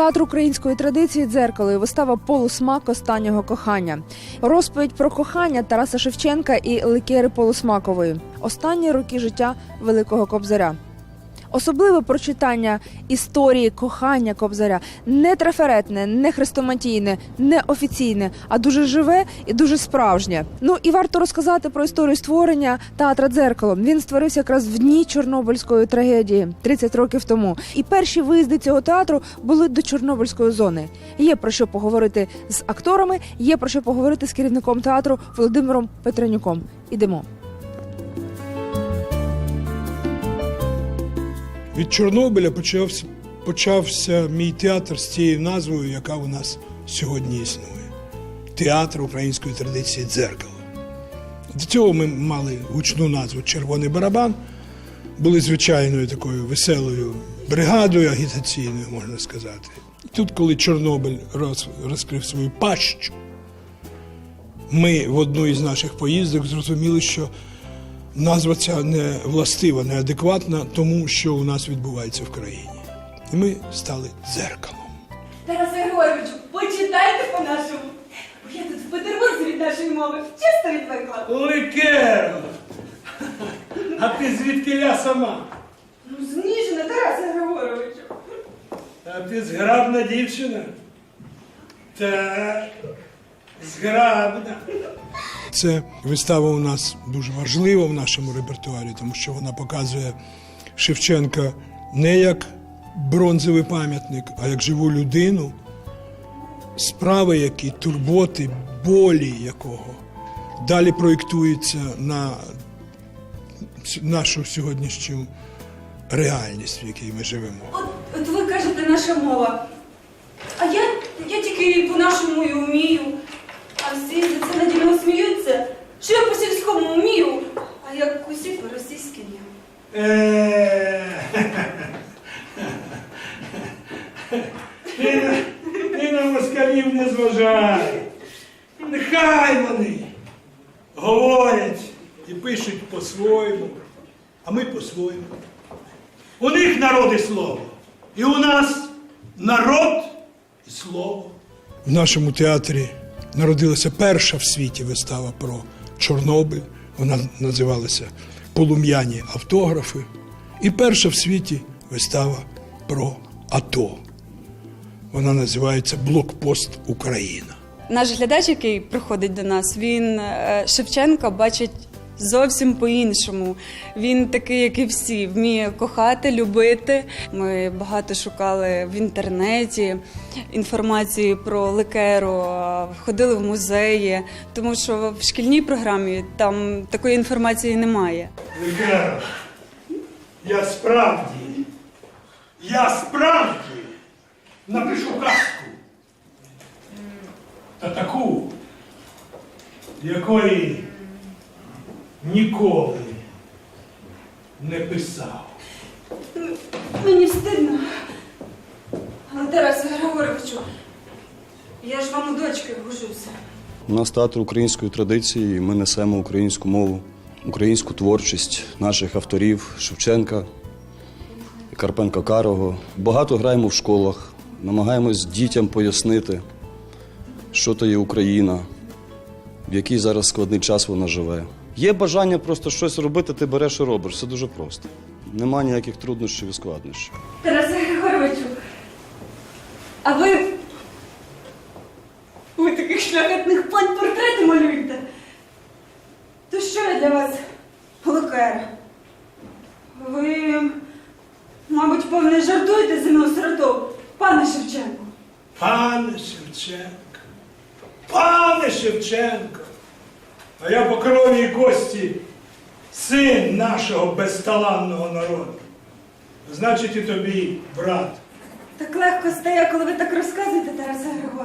Театр української традиції дзеркало і вистава Полусмак останнього кохання. Розповідь про кохання Тараса Шевченка і Ликери Полусмакової. Останні роки життя Великого Кобзаря. Особливе прочитання історії кохання Кобзаря не трафаретне, не хрестоматійне, не офіційне, а дуже живе і дуже справжнє. Ну і варто розказати про історію створення театра дзеркало. Він створився якраз в дні Чорнобильської трагедії 30 років тому. І перші виїзди цього театру були до Чорнобильської зони. Є про що поговорити з акторами, є про що поговорити з керівником театру Володимиром Петренюком. Ідемо. Від Чорнобиля почався, почався мій театр з цією назвою, яка у нас сьогодні існує. Театр української традиції дзеркало. До цього ми мали гучну назву Червоний барабан, були звичайною такою веселою бригадою агітаційною, можна сказати. І тут, коли Чорнобиль роз, розкрив свою пащу, ми в одну із наших поїздок зрозуміли, що назва ця не властива, неадекватна тому, що у нас відбувається в країні. І ми стали дзеркалом. Тарас Григоровичу, почитайте по-нашому. Бо я тут в Петербурзі від нашої мови чисто відвикла. Ликеро! А ти звідки сама? Ну, зніжена, Тарасе Григоровичу. А ти зграбна дівчина? Так, зграбна. Це вистава у нас дуже важлива в нашому репертуарі, тому що вона показує Шевченка не як бронзовий пам'ятник, а як живу людину, справи, які турботи, болі якого далі проєктуються на нашу сьогоднішню реальність, в якій ми живемо. От, от ви кажете наша мова. А я, я тільки по-нашому і вмію. А всі за це наді мною сміються, що я по-сільському вмію, а як усі по-російськи ні. Ти на, ти на москалів не зважай. Нехай вони говорять і пишуть по-своєму, а ми по-своєму. У них народ і слово. І у нас народ і слово. В нашому театрі народилася перша в світі вистава про Чорнобиль. Вона називалася Полум'яні автографи. І перша в світі вистава про АТО. Вона називається Блокпост Україна. Наш глядач, який приходить до нас, він е, Шевченка бачить зовсім по-іншому. Він такий, як і всі, вміє кохати, любити. Ми багато шукали в інтернеті інформації про Ликеру, ходили в музеї, тому що в шкільній програмі там такої інформації немає. Ликеро, я справді, я справді напишу казку. Та таку, якої ніколи не писав. Мені встидно. Але Тарасе Григоровичу, я ж вам у дочки гожуся. У нас театр української традиції, і ми несемо українську мову, українську творчість наших авторів Шевченка, Карпенка Карого. Багато граємо в школах, намагаємось дітям пояснити, що то є Україна, в який зараз складний час вона живе. Є бажання просто щось робити, ти береш і робиш. Все дуже просто. Нема ніяких труднощів і складнощів. Тарасе Григоровичу, а ви. Ви таких шляхетних пань портрети малюєте. То що я для вас, Лукера? Ви, мабуть, певне, жартуєте зі мною сиротою, пане Шевченко. Пане Шевченко, пане Шевченко, а я по крові і кості син нашого безталанного народу. Значить, і тобі, брат. Так легко стає, коли ви так розказуєте, Тарасе Григоровичу.